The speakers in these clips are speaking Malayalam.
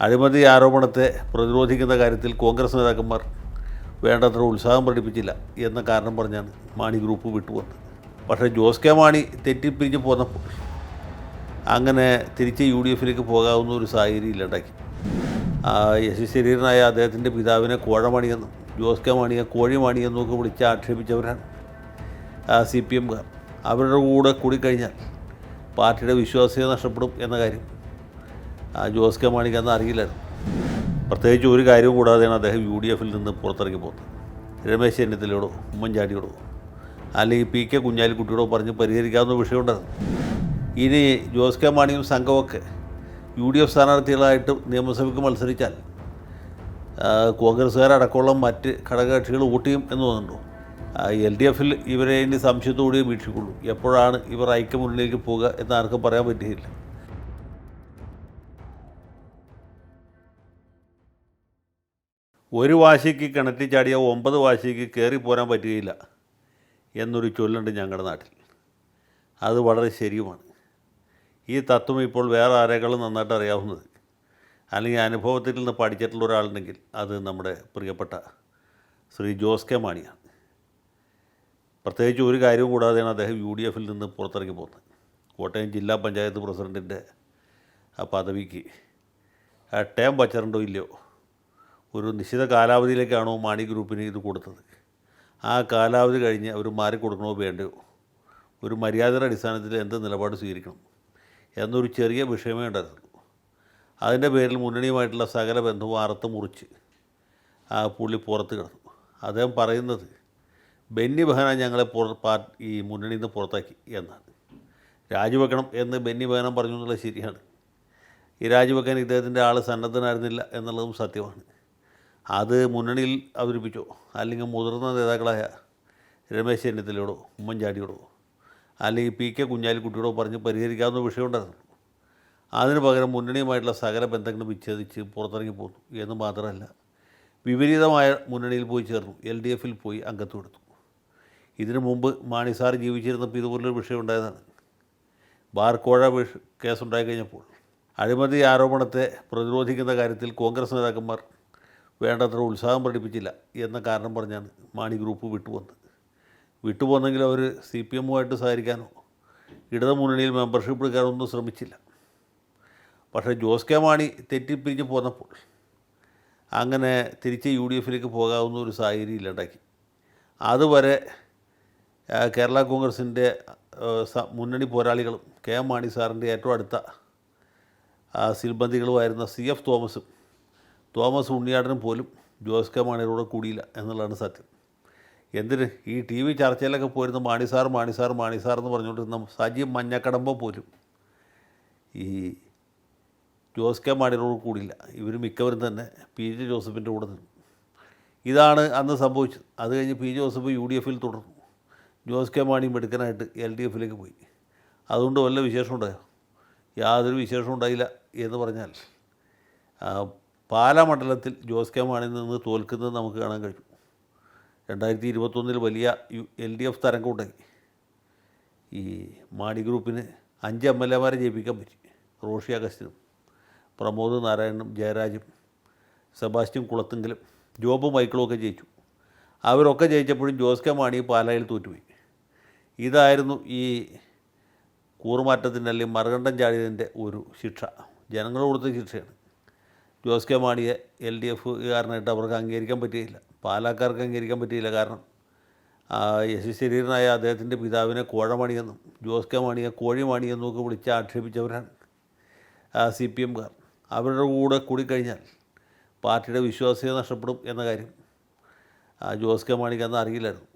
അഴിമതി ആരോപണത്തെ പ്രതിരോധിക്കുന്ന കാര്യത്തിൽ കോൺഗ്രസ് നേതാക്കന്മാർ വേണ്ടത്ര ഉത്സാഹം പ്രകടിപ്പിച്ചില്ല എന്ന കാരണം പറഞ്ഞാണ് മാണി ഗ്രൂപ്പ് വിട്ടുവന്നത് പക്ഷേ ജോസ് കെ മാണി തെറ്റിപ്പിരിഞ്ഞ് പോന്നപ്പോൾ അങ്ങനെ തിരിച്ച് യു ഡി എഫിലേക്ക് പോകാവുന്ന ഒരു സാഹചര്യം ഇല്ലാണ്ടാക്കി. ആ, യശ് ശരീരനായ അദ്ദേഹത്തിന്റെ പിതാവിനെ കോഴമണിയെന്നും ജോസ് കെ മാണിയെ കോഴിമാണിയെന്നും ഒക്കെ വിളിച്ച് ആക്ഷേപിച്ചവരാണ് സി പി എംകാർ അവരുടെ കൂടെ കൂടിക്കഴിഞ്ഞാൽ പാർട്ടിയുടെ വിശ്വാസ്യത നഷ്ടപ്പെടും എന്ന കാര്യം ആ, ജോസ് കെ മാണിക്ക് അന്ന് അറിയില്ലായിരുന്നു. പ്രത്യേകിച്ച് ഒരു കാര്യവും കൂടാതെയാണ് അദ്ദേഹം യു ഡി എഫിൽ നിന്ന് പുറത്തിറങ്ങി പോകുന്നത് രമേശ് ചെന്നിത്തലയോടോ ഉമ്മൻചാണ്ടിയോടോ അല്ലെങ്കിൽ പി കെ കുഞ്ഞാലിക്കുട്ടിയോടോ പറഞ്ഞ് പരിഹരിക്കാവുന്ന വിഷയമുണ്ടായിരുന്നു. ഇനി ജോസ് കെ മാണിയും സംഘമൊക്കെ യു ഡി എഫ് സ്ഥാനാർത്ഥികളായിട്ട് നിയമസഭയ്ക്ക് മത്സരിച്ചാൽ കോൺഗ്രസ്സുകാരടക്കമുള്ള മറ്റ് ഘടകകക്ഷികൾ വോട്ട് ചെയ്യും എന്ന് തോന്നുന്നുണ്ടോ? എൽ ഡി എഫിൽ ഇവരെ ഇനി സംശയത്തോടെ വീക്ഷിക്കുള്ളൂ. എപ്പോഴാണ് ഇവർ ഐക്യമുന്നിലേക്ക് പോകുക എന്ന് ആർക്കും പറയാൻ പറ്റുകയില്ല ഒരു വാശിക്ക് കിണറ്റി ചാടിയ ഒമ്പത് വാശിക്ക് കയറി പോരാൻ പറ്റുകയില്ല എന്നൊരു ചൊല്ലുണ്ട് ഞങ്ങളുടെ നാട്ടിൽ. അത് വളരെ ശരിയുമാണ്. ഈ തത്വം ഇപ്പോൾ വേറെ ആരെക്കാളും നന്നായിട്ട് അറിയാവുന്നത്. അല്ലെങ്കിൽ അനുഭവത്തിൽ നിന്ന് പഠിച്ചിട്ടുള്ള ഒരാളുണ്ടെങ്കിൽ അത് നമ്മുടെ പ്രിയപ്പെട്ട ശ്രീ ജോസ് കെ മാണിയാണ്. പ്രത്യേകിച്ച് ഒരു കാര്യവും കൂടാതെയാണ് അദ്ദേഹം യു ഡി എഫിൽ നിന്ന് പുറത്തിറങ്ങി പോകുന്നത്. കോട്ടയം ജില്ലാ പഞ്ചായത്ത് പ്രസിഡന്റിന്റെ ആ പദവിക്ക്. ആ ടേം വച്ചിട്ടുണ്ടോ ഇല്ലയോ? ഒരു നിശ്ചിത കാലാവധിയിലേക്കാണോ മാണി ഗ്രൂപ്പിന് ഇത് കൊടുത്തത്? ആ കാലാവധി കഴിഞ്ഞ് അവർ മാറിക്കൊടുക്കണോ വേണ്ടയോ? ഒരു മര്യാദയുടെ അടിസ്ഥാനത്തിൽ എന്ത് നിലപാട് സ്വീകരിക്കണം എന്നൊരു ചെറിയ വിഷയമേ ഉണ്ടായിരുന്നുള്ളൂ. അതിന്റെ പേരിൽ മുന്നണിയുമായിട്ടുള്ള സകല ബന്ധവും അറുത്ത് മുറിച്ച് ആ പുള്ളി പുറത്ത് കിടന്നു. അദ്ദേഹം പറയുന്നത് ബെന്നി ബഹന ഞങ്ങളെ പുറ പാർ ഈ മുന്നണിയിൽ നിന്ന് പുറത്താക്കി എന്നാണ്. രാജിവെക്കണം എന്ന് ബെന്നി ബഹനം പറഞ്ഞു എന്നുള്ളത് ശരിയാണ്. ഈ രാജിവെക്കാൻ ഇദ്ദേഹത്തിന്റെ ആൾ സന്നദ്ധനായിരുന്നില്ല എന്നുള്ളതും സത്യമാണ്. അത് മുന്നണിയിൽ അവതരിപ്പിച്ചോ. അല്ലെങ്കിൽ മുതിർന്ന നേതാക്കളായ രമേശ് ചെന്നിത്തലയോടോ ഉമ്മൻചാണ്ടിയോടോ അല്ലെങ്കിൽ പി കെ കുഞ്ഞാലിക്കുട്ടിയോടോ പറഞ്ഞ് പരിഹരിക്കാവുന്ന വിഷയമുണ്ടായിരുന്നു. അതിന് പകരം മുന്നണിയുമായിട്ടുള്ള സകല ബന്ധങ്ങളും വിച്ഛേദിച്ച് പുറത്തിറങ്ങി പോന്നു. എന്ന് മാത്രമല്ല വിപരീതമായ മുന്നണിയിൽ പോയി ചേർന്നു. എൽ ഡി എഫിൽ പോയി അംഗത്വം എടുത്തു. ഇതിനു മുമ്പ് മാണി സാർ ജീവിച്ചിരുന്നപ്പോൾ ഇതുപോലൊരു വിഷയം ഉണ്ടായതാണ്. ബാർക്കോഴ കേസുണ്ടായി കഴിഞ്ഞപ്പോൾ അഴിമതി ആരോപണത്തെ പ്രതിരോധിക്കുന്ന കാര്യത്തിൽ കോൺഗ്രസ് നേതാക്കന്മാർ വേണ്ടത്ര ഉത്സാഹം പ്രകടിപ്പിച്ചില്ല എന്ന കാരണം പറഞ്ഞാണ് മാണി ഗ്രൂപ്പ് വിട്ടുപോകുന്നത് വിട്ടുപോന്നെങ്കിൽ അവർ സി പി എമ്മുമായിട്ട് സഹകരിക്കാനോ ഇടതു മുന്നണിയിൽ മെമ്പർഷിപ്പ് എടുക്കാനോ ഒന്നും ശ്രമിച്ചില്ല. പക്ഷേ ജോസ് കെ മാണി തെറ്റിപ്പിരിഞ്ഞ് പോന്നപ്പോൾ അങ്ങനെ തിരിച്ച് യു ഡി എഫിലേക്ക് പോകാവുന്ന ഒരു സാഹചര്യം ഇല്ലാണ്ടാക്കി. അതുവരെ കേരള കോൺഗ്രസിന്റെ മുന്നണി പോരാളികളും കെ എം മാണി സാറിന്റെ ഏറ്റവും അടുത്ത സിൽബന്ധികളുമായിരുന്ന സി എഫ് തോമസും തോമസ് ഉണ്ണിയാടനും പോലും ജോസ് കെ മാണിയോട് കൂടിയില്ല എന്നുള്ളതാണ് സത്യം. എന്തിന്? ഈ ടി വി ചർച്ചയിലൊക്കെ പോയിരുന്ന മാണിസാർ മാണിസാർ മാണിസാർ മാണി സാർ എന്ന് പറഞ്ഞുകൊണ്ടിരുന്ന സജി മഞ്ഞക്കടമ്പ പോലും ഈ ജോസ് കെ മാണിയോട് കൂടിയില്ല. ഇവർ മിക്കവരും തന്നെ പി ജെ ജോസഫിന്റെ കൂടെ നിന്നു. ഇതാണ് അന്ന് സംഭവിച്ചത്. അത് കഴിഞ്ഞ് പി ജോസഫ് യു ഡി എഫിൽ തുടർന്നു. ജോസ് കെ മാണിയും എടുക്കാനായിട്ട് എൽ ഡി എഫിലേക്ക് പോയി. അതുകൊണ്ട് വല്ല വിശേഷം ഉണ്ടായോ യാതൊരു വിശേഷം ഉണ്ടായില്ല എന്ന് പറഞ്ഞാൽ പാലാ മണ്ഡലത്തിൽ ജോസ് കെ മാണിയിൽ നിന്ന് തോൽക്കുന്നത് നമുക്ക് കാണാൻ കഴിയും. രണ്ടായിരത്തി ഇരുപത്തൊന്നിൽ വലിയ യു എൽ ഡി എഫ് തരംഗം ഉണ്ടായി. ഈ മാണി ഗ്രൂപ്പിന് അഞ്ച് എം എൽ എമാരെ ജയിപ്പിക്കാൻ പറ്റി. റോഷി അഗസ്റ്റിനും പ്രമോദ് നാരായണനും ജയരാജും സെബാസ്റ്റ്യൻ കുളത്തെങ്കിലും ജോബ് മൈക്കിളും ഒക്കെ ജയിച്ചു. അവരൊക്കെ ജയിച്ചപ്പോഴും ജോസ് കെ മാണി പാലായിൽ തോറ്റുപോയി. ഇതായിരുന്നു ഈ കൂറുമാറ്റത്തിന്റെ അല്ലെങ്കിൽ മറുകണ്ഠം ചാടിയതിന്റെ ഒരു ശിക്ഷ. ജനങ്ങൾ കൊടുത്ത ശിക്ഷയാണ്. ജോസ് കെ മാണിയെ എൽ ഡി എഫ് കാരനായിട്ട് അവർക്ക് അംഗീകരിക്കാൻ പറ്റിയില്ല. പാലാക്കാർക്ക് അംഗീകരിക്കാൻ പറ്റിയില്ല. കാരണം ആ, യശ് ശരീരനായ അദ്ദേഹത്തിന്റെ പിതാവിനെ കോഴമണിയെന്നും ജോസ് കെ മാണിയെ കോഴിമാണിയെന്നും ഒക്കെ വിളിച്ച് ആക്ഷേപിച്ചവരാണ് സി പി എംകാർ അവരുടെ കൂടെ കൂടിക്കഴിഞ്ഞാൽ പാർട്ടിയുടെ വിശ്വാസ്യത നഷ്ടപ്പെടും എന്ന കാര്യം ജോസ് കെ മാണിക്ക് അന്ന് അറിയില്ലായിരുന്നു.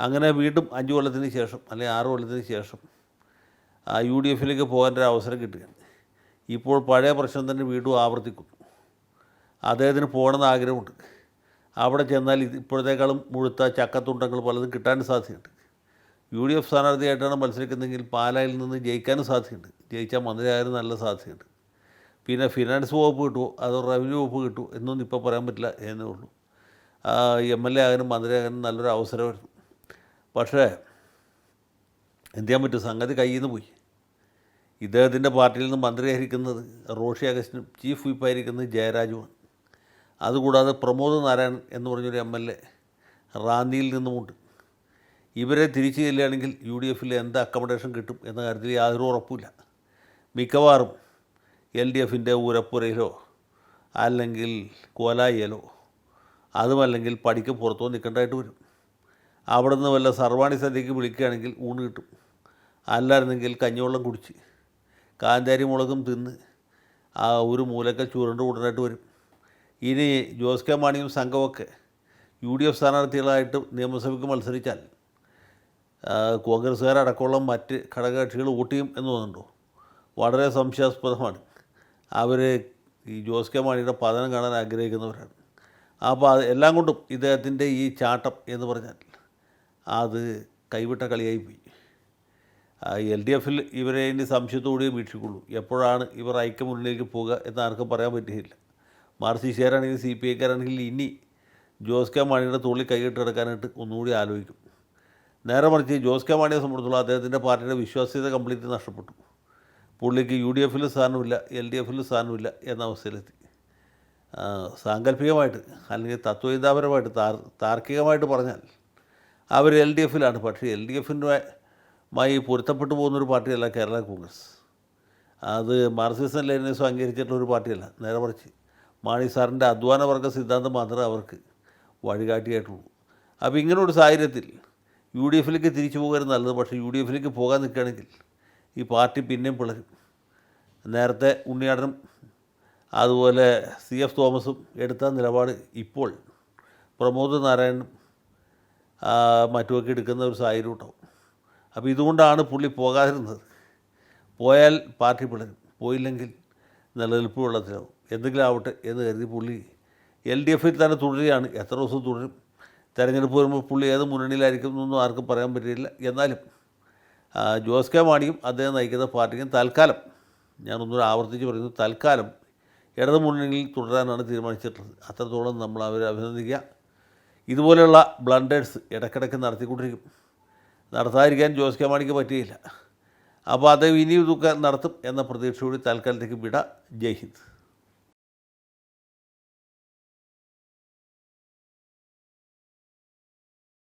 അങ്ങനെ വീണ്ടും അഞ്ച് കൊല്ലത്തിന് ശേഷം അല്ലെങ്കിൽ ആറ് കൊല്ലത്തിന് ശേഷം യു ഡി എഫിലേക്ക് പോകാൻ ഒരു അവസരം കിട്ടുകയാണ്. ഇപ്പോൾ പഴയ പ്രശ്നം തന്നെ വീണ്ടും ആവർത്തിക്കുന്നു. അദ്ദേഹത്തിന് പോകണമെന്ന് ആഗ്രഹമുണ്ട്. അവിടെ ചെന്നാൽ ഇത് ഇപ്പോഴത്തേക്കാളും മുഴുത്ത ചക്കത്തുണ്ടങ്ങൾ പലതും കിട്ടാൻ സാധ്യതയുണ്ട്. യു ഡി എഫ് സ്ഥാനാർത്ഥിയായിട്ടാണ് മത്സരിക്കുന്നതെങ്കിൽ പാലായിൽ നിന്ന് ജയിക്കാനും സാധ്യതയുണ്ട്. ജയിച്ചാൽ മന്ത്രിയായാലും നല്ല സാധ്യതയുണ്ട്. പിന്നെ ഫിനാൻസ് വകുപ്പ് കിട്ടുമോ? അതോ റവന്യൂ വകുപ്പ് കിട്ടുമോ? എന്നൊന്നും ഇപ്പോൾ പറയാൻ പറ്റില്ല എന്നേ ഉള്ളൂ. എം എൽ എ ആകാനും മന്ത്രിയാകാനും നല്ലൊരു അവസരമായിരുന്നു. പക്ഷേ എന്ത് ചെയ്യാൻ പറ്റും? സംഗതി കയ്യിൽ നിന്ന് പോയി. ഇദ്ദേഹത്തിന്റെ പാർട്ടിയിൽ നിന്ന് മന്ത്രിയായിരിക്കുന്നത് റോഷി അഗസ്റ്റിനും ചീഫ് വിപ്പായിരിക്കുന്നത് ജയരാജുമാണ്. അതുകൂടാതെ പ്രമോദ് നാരായണൻ എന്ന് പറഞ്ഞൊരു എം എൽ എ റാന്നിയിൽ നിന്നുമുണ്ട്. ഇവരെ തിരിച്ചു ചെല്ലുകയാണെങ്കിൽ യു ഡി എഫിൽ എന്ത് അക്കോമഡേഷൻ കിട്ടും എന്ന കാര്യത്തിൽ യാതൊരു ഉറപ്പില്ല മിക്കവാറും എൽ ഡി എഫിന്റെ ഊരപ്പുരയിലോ അല്ലെങ്കിൽ കോലായിലോ അതുമല്ലെങ്കിൽ പടിക്ക് പുറത്തോ നിൽക്കേണ്ടതായിട്ട് വരും. അവിടെ നിന്ന് വല്ല സർവാണി സദ്യക്ക് വിളിക്കുകയാണെങ്കിൽ ഊണ് കിട്ടും. അല്ലായിരുന്നെങ്കിൽ കഞ്ഞിവെള്ളം കുടിച്ച് കാന്താരി മുളകും തിന്ന് ആ ഒരു മൂലക്ക ചുരുണ്ട് കൂടാനായിട്ട് വരും. ഇനി ജോസ് കെ മാണിയും സംഘമൊക്കെ യു ഡി എഫ് സ്ഥാനാർത്ഥികളായിട്ട് നിയമസഭയ്ക്ക് മത്സരിച്ചാൽ കോൺഗ്രസ്സുകാരടക്കമുള്ള മറ്റ് ഘടകകക്ഷികൾ വോട്ട് ചെയ്യും എന്ന് തോന്നുന്നുണ്ടോ? വളരെ സംശയാസ്പദമാണ്. അവർ ഈ ജോസ് കെ മാണിയുടെ പതനം കാണാൻ ആഗ്രഹിക്കുന്നവരാണ്. അപ്പോൾ എല്ലാം കൊണ്ടും ഇദ്ദേഹത്തിന്റെ ഈ ചാട്ടം എന്ന് പറഞ്ഞാൽ അത് കൈവിട്ട കളിയായിപ്പോയി. എൽ ഡി എഫിൽ ഇവരെ ഇനി സംശയത്തോടെ വീക്ഷിക്കുള്ളൂ. എപ്പോഴാണ് ഇവർ ഐക്യമുന്നിലേക്ക് പോകുക എന്ന് ആർക്കും പറയാൻ പറ്റുകയില്ല. മാർസിസ്റ്റുകാരാണെങ്കിൽ സി പി ഐക്കാരാണെങ്കിൽ ഇനി ജോസ് കെ മാണിയുടെ തുള്ളി കൈയിട്ട് കിടക്കാനായിട്ട് ഒന്നുകൂടി ആലോചിക്കും. നേരെ മറിച്ച് ജോസ് കെ മാണിയെ സംബന്ധിച്ചുള്ള അദ്ദേഹത്തിന്റെ പാർട്ടിയുടെ വിശ്വാസ്യത കംപ്ലീറ്റ് നഷ്ടപ്പെട്ടു. പുള്ളിക്ക് യു ഡി എഫിൽ സ്ഥാനമില്ല എൽ ഡി എഫിൽ സ്ഥാനമില്ല എന്ന അവസ്ഥയിലെത്തി. സാങ്കല്പികമായിട്ട് അല്ലെങ്കിൽ തത്വചിന്താപരമായിട്ട് താർ താർക്കികമായിട്ട് പറഞ്ഞാൽ അവർ എൽ ഡി എഫിലാണ്. പക്ഷേ എൽ ഡി എഫിന്റെമായി പൊരുത്തപ്പെട്ടു പോകുന്നൊരു പാർട്ടിയല്ല കേരള കോൺഗ്രസ്. അത് മാർക്സിസം ലെനിനിസം അംഗീകരിച്ചിട്ടുള്ള ഒരു പാർട്ടിയല്ല. നേരെ മറിച്ച് മാണി സാറിന്റെ അധ്വാനവർഗ സിദ്ധാന്തം മാത്രമേ അവർക്ക് വഴികാട്ടിയായിട്ടുള്ളൂ. അപ്പോൾ ഇങ്ങനെ ഒരു സാഹചര്യത്തിൽ യു ഡി എഫിലേക്ക് തിരിച്ചു പോകരുത് നല്ലത് പക്ഷേ യു ഡി എഫിലേക്ക് പോകാൻ നിൽക്കുകയാണെങ്കിൽ ഈ പാർട്ടി പിന്നെയും പിളരും. നേരത്തെ ഉണ്ണിയാടനും അതുപോലെ സി എഫ് തോമസും എടുത്ത നിലപാട് ഇപ്പോൾ പ്രമോദ് നാരായണനും മറ്റുമൊക്കെ എടുക്കുന്ന ഒരു സാഹചര്യം ഉണ്ടാവും. അപ്പോൾ ഇതുകൊണ്ടാണ് പുള്ളി പോകാതിരുന്നത്. പോയാൽ പാർട്ടി പിളരും പോയില്ലെങ്കിൽ നിലനിൽപ്പ് വെള്ളത്തിലാവും എന്തെങ്കിലും ആവട്ടെ എന്ന് കരുതി പുള്ളി എൽ ഡി എഫിൽ തന്നെ തുടരുകയാണ്. എത്ര ദിവസം തുടരും? തെരഞ്ഞെടുപ്പ് വരുമ്പോൾ പുള്ളി ഏത് മുന്നണിയിലായിരിക്കും എന്നൊന്നും ആർക്കും പറയാൻ പറ്റില്ല. എന്നാലും ജോസ് കെ മാണിയും അദ്ദേഹം നയിക്കുന്ന പാർട്ടിക്കും തൽക്കാലം ഞാനൊന്നുകൂടെ ആവർത്തിച്ച് പറയുന്നു തൽക്കാലം ഇടത് മുന്നണിയിൽ തുടരാനാണ് തീരുമാനിച്ചിട്ടുള്ളത്. അത്രത്തോളം നമ്മൾ അവരെ അഭിനന്ദിക്കുക. ഇതുപോലെയുള്ള ബ്ലണ്ടേഴ്സ് ഇടയ്ക്കിടയ്ക്ക് നടത്തിക്കൊണ്ടിരിക്കും. നടത്താതിരിക്കാൻ ജോസ് കെ മാണിക്ക് പറ്റിയില്ല. അപ്പോൾ അദ്ദേഹം ഇനിയും ഇതൊക്കെ നടത്തും എന്ന പ്രതീക്ഷയോടെ തൽക്കാലത്തേക്ക് വിട. ജയ് ഹിന്ദ്.